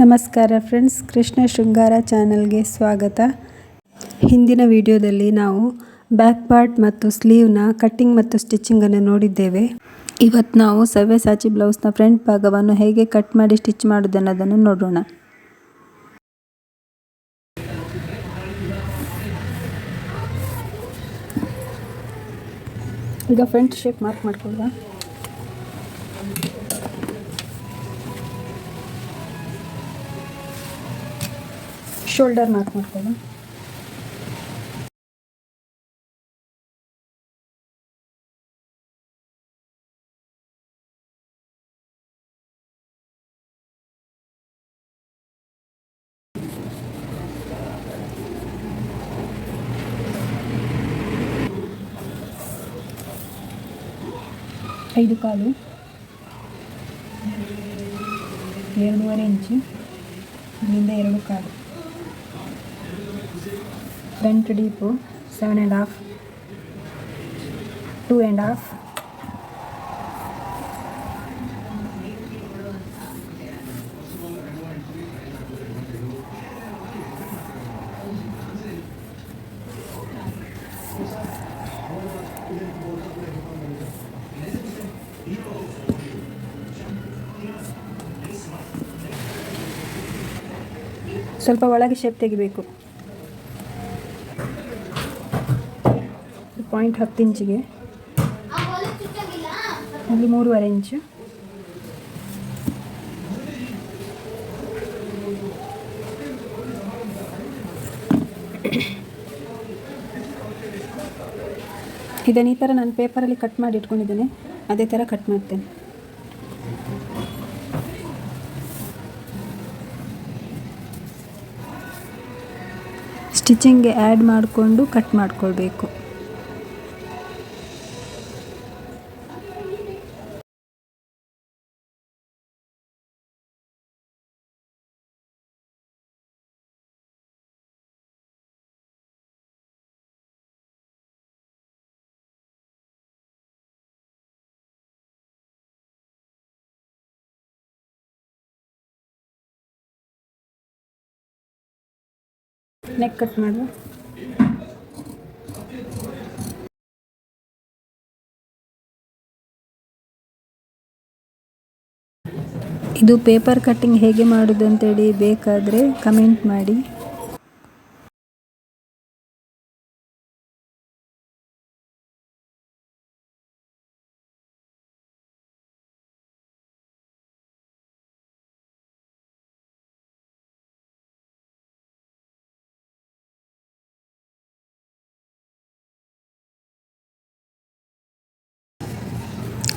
ನಮಸ್ಕಾರ ಫ್ರೆಂಡ್ಸ್, ಕೃಷ್ಣ ಶೃಂಗಾರ ಚಾನಲ್ಗೆ ಸ್ವಾಗತ. ಹಿಂದಿನ ವಿಡಿಯೋದಲ್ಲಿ ನಾವು ಬ್ಯಾಕ್ ಪಾರ್ಟ್ ಮತ್ತು ಸ್ಲೀವ್ನ ಕಟ್ಟಿಂಗ್ ಮತ್ತು ಸ್ಟಿಚಿಂಗನ್ನು ನೋಡಿದ್ದೇವೆ. ಇವತ್ತು ನಾವು ಸವ್ಯಸಾಚಿ ಬ್ಲೌಸ್ನ ಫ್ರಂಟ್ ಭಾಗವನ್ನು ಹೇಗೆ ಕಟ್ ಮಾಡಿ ಸ್ಟಿಚ್ ಮಾಡೋದನ್ನೋದನ್ನು ನೋಡೋಣ. ಈಗ ಫ್ರಂಟ್ ಶೇಪ್ ಮಾರ್ಕ್ ಮಾಡ್ಕೊಳ್ಳುವ ಶೋಲ್ಡರ್ ಮಾರ್ಕ್ ಮಾಡ್ಕೊಳ್ಳುವ ಐದು ಕಾಲು ಎರಡೂವರೆ ಇಂಚು ಇಲ್ಲಿಂದ ಎರಡು ಕಾಲು front deep seven and half two and half ಸ್ವಲ್ಪ ಒಳಗೆ ಶೇಪ್ ತೆಗಿಬೇಕು ಪಾಯಿಂಟ್ ಹತ್ತು ಇಂಚಿಗೆ. ಅಲ್ಲಿ ಮೂರುವರೆ ಇಂಚು. ಇದನ್ನು ಈ ಥರ ನಾನು ಪೇಪರಲ್ಲಿ ಕಟ್ ಮಾಡಿ ಇಟ್ಕೊಂಡಿದ್ದೇನೆ. ಅದೇ ಥರ ಕಟ್ ಮಾಡ್ತೇನೆ. ಸ್ಟಿಚಿಂಗ್ಗೆ ಆ್ಯಡ್ ಮಾಡಿಕೊಂಡು ಕಟ್ ಮಾಡಿಕೊಳ್ಬೇಕು. ನೆಕ್ ಕಟ್ ಮಾಡುವ? ಇದು ಪೇಪರ್ ಕಟ್ಟಿಂಗ್ ಹೇಗೆ ಮಾಡೋದು ಅಂತೇಳಿ ಬೇಕಾದರೆ ಕಮೆಂಟ್ ಮಾಡಿ.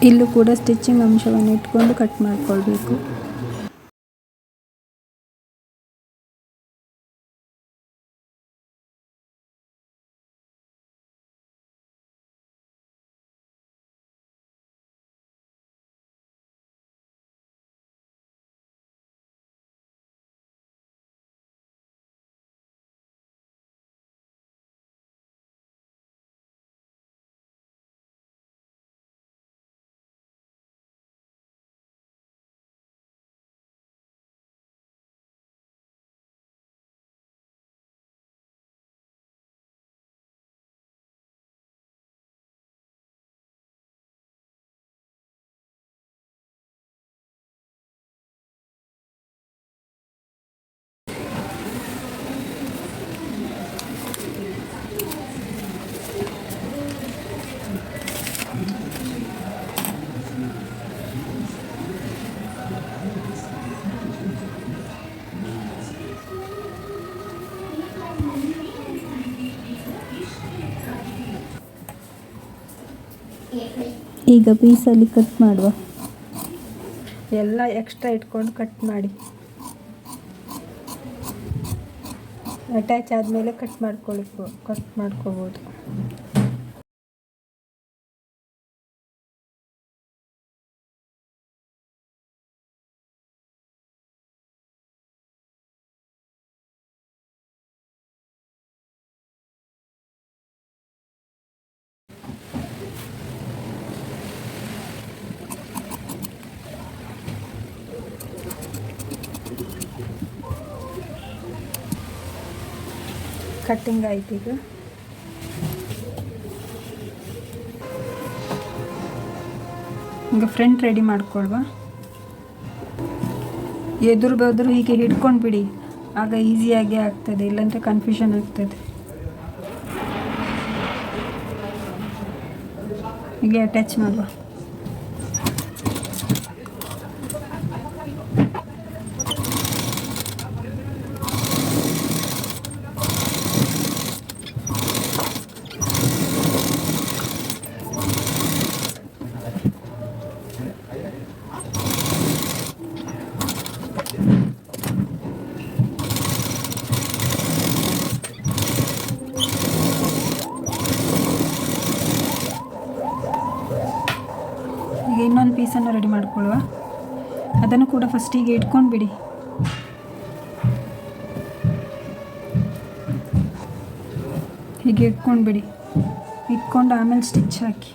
ಇಲ್ಲೂ ಕೂಡ ಸ್ಟಿಚಿಂಗ್ ಅಂಶವನ್ನು ಇಟ್ಕೊಂಡು ಕಟ್ ಮಾಡಿಕೊಳ್ಬೇಕು. ಈಗ ಪೀಸಲ್ಲಿ ಕಟ್ ಮಾಡುವ. ಎಲ್ಲ ಎಕ್ಸ್ಟ್ರಾ ಇಟ್ಕೊಂಡು ಕಟ್ ಮಾಡಿ. ಅಟ್ಯಾಚ್ ಆದಮೇಲೆ ಕಟ್ ಮಾಡ್ಕೊಳ್ಳಿ ಕಟ್ ಮಾಡ್ಕೋಬೋದು. ಕಟ್ಟಿಂಗ್ ಆಯ್ತು ಈಗ. ಈಗ ಫ್ರಂಟ್ ರೆಡಿ ಮಾಡ್ಕೊಳ್ವಾ. ಎದುರು ಬದ್ರು ಹೀಗೆ ಹಿಡ್ಕೊಂಡು ಬಿಡಿ ಆಗ ಈಸಿಯಾಗಿ ಆಗ್ತದೆ, ಇಲ್ಲಾಂದರೆ ಕನ್ಫ್ಯೂಷನ್ ಆಗ್ತದೆ. ಹೀಗೆ ಅಟ್ಯಾಚ್ ಮಾಡುವ. ಈಗ ಇನ್ನೊಂದು ಪೀಸನ್ನು ರೆಡಿ ಮಾಡ್ಕೊಳ್ಳುವ. ಅದನ್ನು ಕೂಡ ಫಸ್ಟಿಗೆ ಇಟ್ಕೊಂಡು ಬಿಡಿ. ಹೀಗೆ ಇಟ್ಕೊಂಡು ಬಿಡಿ. ಇಟ್ಕೊಂಡು ಆಮೇಲೆ ಸ್ಟಿಚ್ ಹಾಕಿ.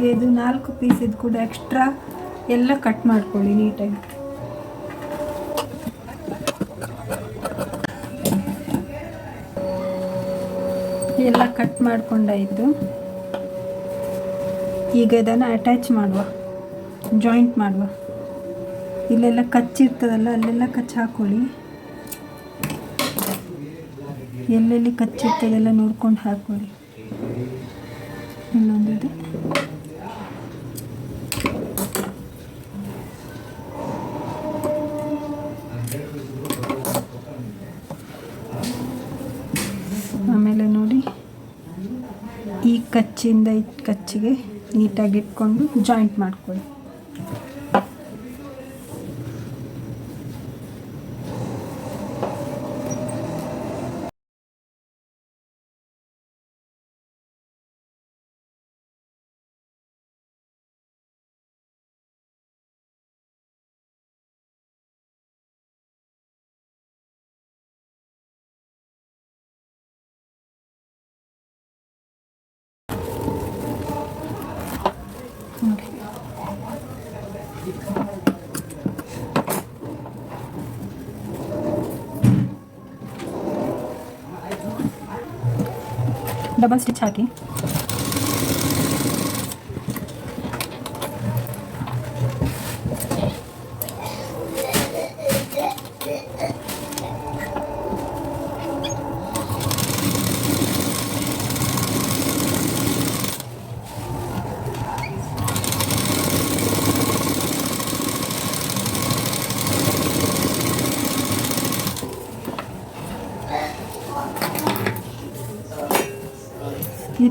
ಹೀಗೆ ಇದು ನಾಲ್ಕು ಪೀಸ್ ಕೂಡ ಎಕ್ಸ್ಟ್ರಾ ಎಲ್ಲ ಕಟ್ ಮಾಡ್ಕೊಳ್ಳಿ ನೀಟಾಗಿ. ಎಲ್ಲ ಕಟ್ ಮಾಡ್ಕೊಂಡಾಯಿತು. ಈಗ ಇದನ್ನು ಅಟ್ಯಾಚ್ ಮಾಡುವ ಜಾಯಿಂಟ್ ಮಾಡುವ. ಇಲ್ಲೆಲ್ಲ ಕಚ್ಚಿರ್ತದಲ್ಲ ಅಲ್ಲೆಲ್ಲ ಕಚ್ಚಿ ಹಾಕೊಳ್ಳಿ. ಎಲ್ಲೆಲ್ಲಿ ಕಚ್ಚಿರ್ತದೆಲ್ಲ ನೋಡ್ಕೊಂಡು ಹಾಕೊಳ್ಳಿ ಇನ್ನೊಂದಿದೆ ಆಮೇಲೆ ನೋಡಿ ಈ ಕಚ್ಚಿಂದ ಕಚ್ಚಿಗೆ ನೀಟಾಗಿ ಇಟ್ಕೊಂಡು ಜಾಯಿಂಟ್ ಮಾಡ್ಕೊಳ್ಳಿ ನೋಡಿ ಡಬಲ್ ಸ್ಟಿಚ್ ಹಾಕಿ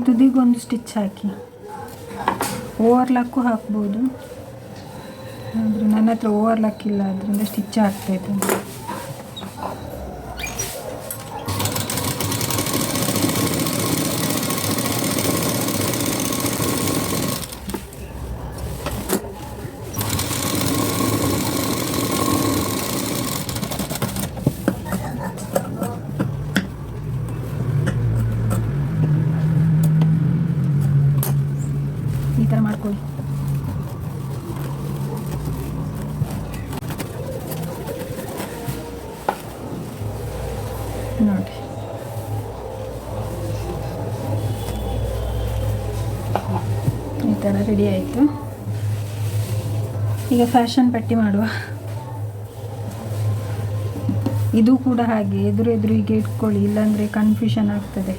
ಈ ತುದಿಗೊಂದು ಸ್ಟಿಚ್ ಹಾಕಿ. ಓವರ್ಲಾಕು ಹಾಕ್ಬೋದು. ಆದರೆ ನನ್ನ ಹತ್ರ ಓವರ್ಲಾಕ್ ಇಲ್ಲ ಅದರಿಂದ ಸ್ಟಿಚ್ ಆಗ್ತಾಯಿತ್ತು ಈ ಥರ ಮಾಡ್ಕೊಳ್ಳಿ ನೋಡಿ ಈ ಥರ ರೆಡಿ ಆಯಿತು. ಈಗ ಫ್ಯಾಷನ್ ಪಟ್ಟಿ ಮಾಡುವ. ಇದು ಕೂಡ ಹಾಗೆ, ಎದುರು ಎದುರಿಗೆ ಇಟ್ಕೊಳ್ಳಿ, ಇಲ್ಲಾಂದರೆ ಕನ್ಫ್ಯೂಷನ್ ಆಗ್ತದೆ.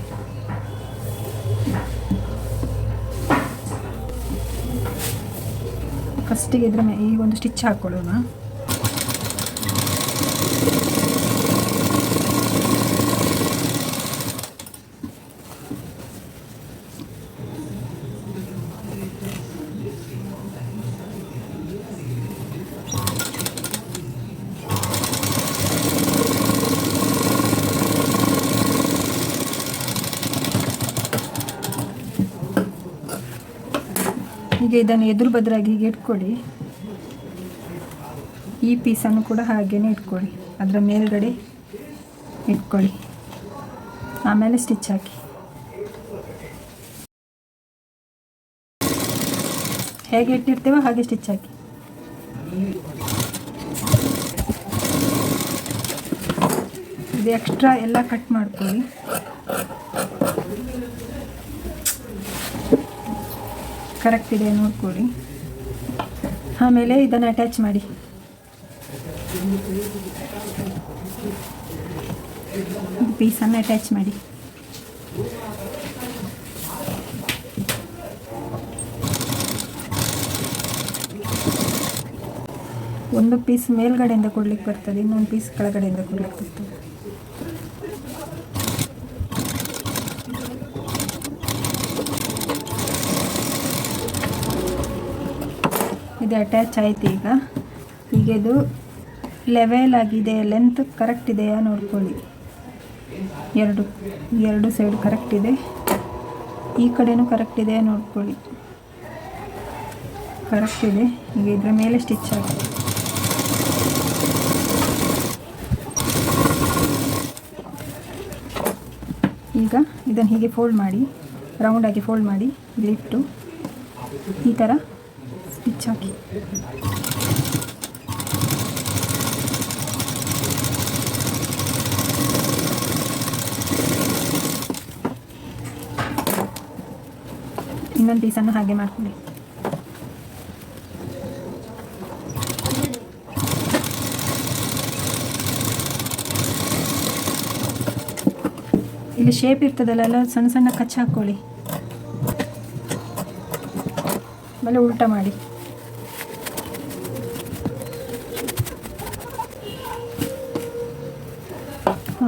ಫಸ್ಟಿಗೆ ಇದ್ರ ಮೇ ಈಗ ಒಂದು ಸ್ಟಿಚ್ ಹಾಕ್ಕೊಳ್ಳೋಣ ಹೀಗೆ ಇದನ್ನು ಎದುರು ಬದಲಾಗಿ ಹೀಗೆ ಇಟ್ಕೊಳ್ಳಿ. ಈ ಪೀಸನ್ನು ಕೂಡ ಹಾಗೇನೆ ಇಟ್ಕೊಳ್ಳಿ. ಅದರ ಮೇಲ್ಗಡೆ ಇಟ್ಕೊಳ್ಳಿ. ಆಮೇಲೆ ಸ್ಟಿಚ್ ಹಾಕಿ. ಹೇಗೆ ಇಟ್ಟಿರ್ತೇವೋ ಹಾಗೆ ಸ್ಟಿಚ್ ಹಾಕಿ. ಇದು ಎಕ್ಸ್ಟ್ರಾ ಎಲ್ಲ ಕಟ್ ಮಾಡ್ಕೊಳ್ಳಿ. ಕರೆಕ್ಟ್ ಇದೆ ನೋಡ್ಕೊಳ್ಳಿ. ಆಮೇಲೆ ಇದನ್ನು ಅಟ್ಯಾಚ್ ಮಾಡಿ. ಪೀಸನ್ನು ಅಟ್ಯಾಚ್ ಮಾಡಿ. ಒಂದು ಪೀಸ್ ಮೇಲ್ಗಡೆಯಿಂದ ಕೊಡ್ಲಿಕ್ಕೆ ಬರ್ತದೆ, ಇನ್ನೊಂದು ಪೀಸ್ ಕೆಳಗಡೆಯಿಂದ ಕೊಡ್ಲಿಕ್ಕೆ ಬರ್ತದೆ. ಇದು ಅಟ್ಯಾಚ್ ಆಯ್ತು ಈಗ. ಈಗ ಇದು ಲೆವೆಲ್ ಆಗಿದೆ ಲೆಂತ್ ಕರೆಕ್ಟ್ ಇದೆಯಾ ನೋಡ್ಕೊಳ್ಳಿ. ಎರಡು ಎರಡು ಸೈಡ್ ಕರೆಕ್ಟ್ ಇದೆ. ಈ ಕಡೆನೂ ಕರೆಕ್ಟ್ ಇದೆಯಾ ನೋಡ್ಕೊಳ್ಳಿ. ಕರೆಕ್ಟ್ ಇದೆ. ಈಗ ಇದರ ಮೇಲೆ ಸ್ಟಿಚ್ ಹಾಕಿ. ಈಗ ಇದನ್ನು ಹೀಗೆ ಫೋಲ್ಡ್ ಮಾಡಿ ರೌಂಡಾಗಿ ಫೋಲ್ಡ್ ಮಾಡಿ ಇಲ್ಲಿಟ್ಟು ಈ ಥರ ಹಾಕಿ ಇನ್ನೊಂದು ಪೀಸನ್ನು ಹಾಗೆ ಮಾಡ್ಕೊಳ್ಳಿ ಇಲ್ಲಿ ಶೇಪ್ ಇರ್ತದಲ್ಲ ಎಲ್ಲ ಸಣ್ಣ ಸಣ್ಣ ಕಚ್ಚ ಹಾಕ್ಕೊಳ್ಳಿ ಆಮೇಲೆ ಉಲ್ಟಾ ಮಾಡಿ.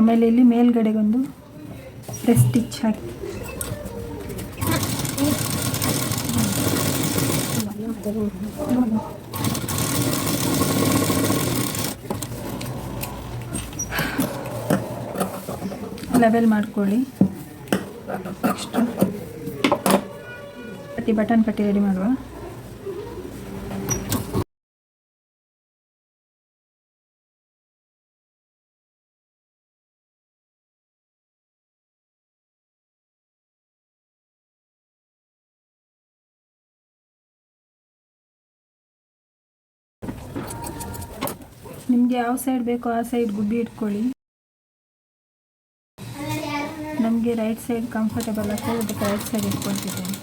ಆಮೇಲೆ ಇಲ್ಲಿ ಮೇಲ್ಗಡೆಗೊಂದು ಪ್ರೆಸ್ ಸ್ಟಿಚ್ ಹಾಕಿ. ಲೆವೆಲ್ ಮಾಡ್ಕೊಳ್ಳಿ. ನೆಕ್ಸ್ಟು ಬಟನ್ ಪಟ್ಟಿ ರೆಡಿ ಮಾಡುವ. ನಿಮಗೆ ಯಾವ ಸೈಡ್ ಬೇಕೋ ಆ ಸೈಡ್ ಗುಬ್ಬಿ ಇಟ್ಕೊಳ್ಳಿ. ನಮಗೆ ರೈಟ್ ಸೈಡ್ ಕಂಫರ್ಟಬಲ್ ಆಗ್ತದೆ ಅದಕ್ಕೆ ರೈಟ್ ಸೈಡ್ ಇಟ್ಕೊಳ್ತಿದ್ದೇನೆ.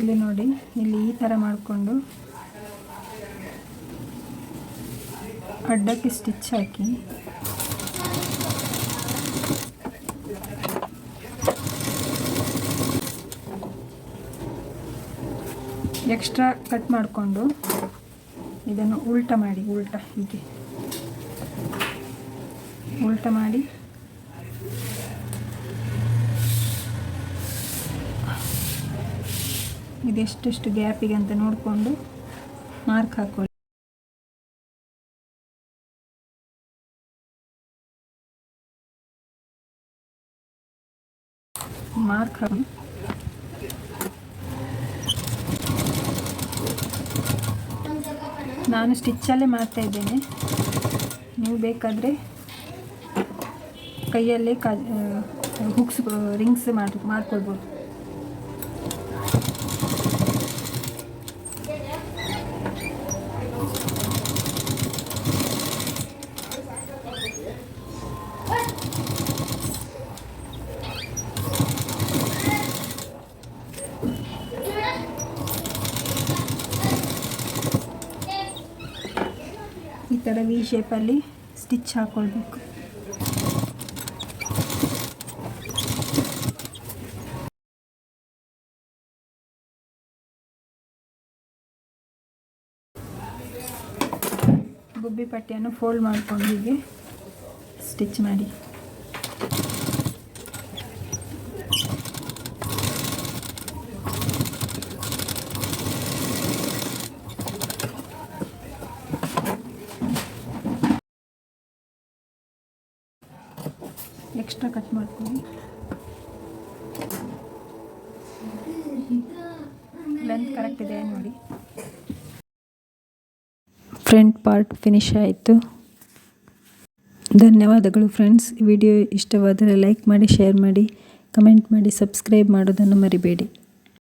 ಇಲ್ಲಿ ನೋಡಿ, ಇಲ್ಲಿ ಈ ಥರ ಮಾಡಿಕೊಂಡು ಅಡ್ಡಕ್ಕೆ ಸ್ಟಿಚ್ ಹಾಕಿ. ಎಕ್ಸ್ಟ್ರಾ ಕಟ್ ಮಾಡಿಕೊಂಡು ಇದನ್ನು ಉಲ್ಟ ಮಾಡಿ, ಉಲ್ಟ ಹೀಗೆ. ಉಲ್ಟ ಮಾಡಿ. ಇದೆಷ್ಟೆಷ್ಟು ಗ್ಯಾಪಿಗೆ ಅಂತ ನೋಡಿಕೊಂಡು ಮಾರ್ಕ್ ಹಾಕೊಳ್ಳಿ ಮಾರ್ಕ್ ಹಾಕಿ ನಾನು ಸ್ಟಿಚ್ಚಲ್ಲೇ ಮಾಡ್ತಾ ಇದ್ದೇನೆ. ನೀವು ಬೇಕಾದರೆ ಕೈಯಲ್ಲೇ ಕಾ ಹುಕ್ಸ್ ರಿಂಗ್ಸ್ ಮಾಡಿ ಮಾಡ್ಕೊಳ್ಬೋದು. ಥರ ವಿ ಶೇಪಲ್ಲಿ ಸ್ಟಿಚ್ ಹಾಕ್ಕೊಳ್ಬೇಕು ಗುಬ್ಬಿ ಪಟ್ಟಿಯನ್ನು ಫೋಲ್ಡ್ ಮಾಡ್ಕೊಂಡು ಹೀಗೆ ಸ್ಟಿಚ್ ಮಾಡಿ. ಎಕ್ಸ್ಟ್ರಾ ಕಟ್ ಮಾಡ್ತೀನಿ. ಲೆಂತ್ ಕರೆಕ್ಟ್ ಇದೆ ನೋಡಿ. ಫ್ರಂಟ್ ಪಾರ್ಟ್ ಫಿನಿಶ್ ಆಯಿತು. ಧನ್ಯವಾದಗಳು ಫ್ರೆಂಡ್ಸ್ ವಿಡಿಯೋ ಇಷ್ಟವಾದರೆ ಲೈಕ್ ಮಾಡಿ ಶೇರ್ ಮಾಡಿ ಕಮೆಂಟ್ ಮಾಡಿ ಸಬ್ಸ್ಕ್ರೈಬ್ ಮಾಡೋದನ್ನು ಮರಿಬೇಡಿ.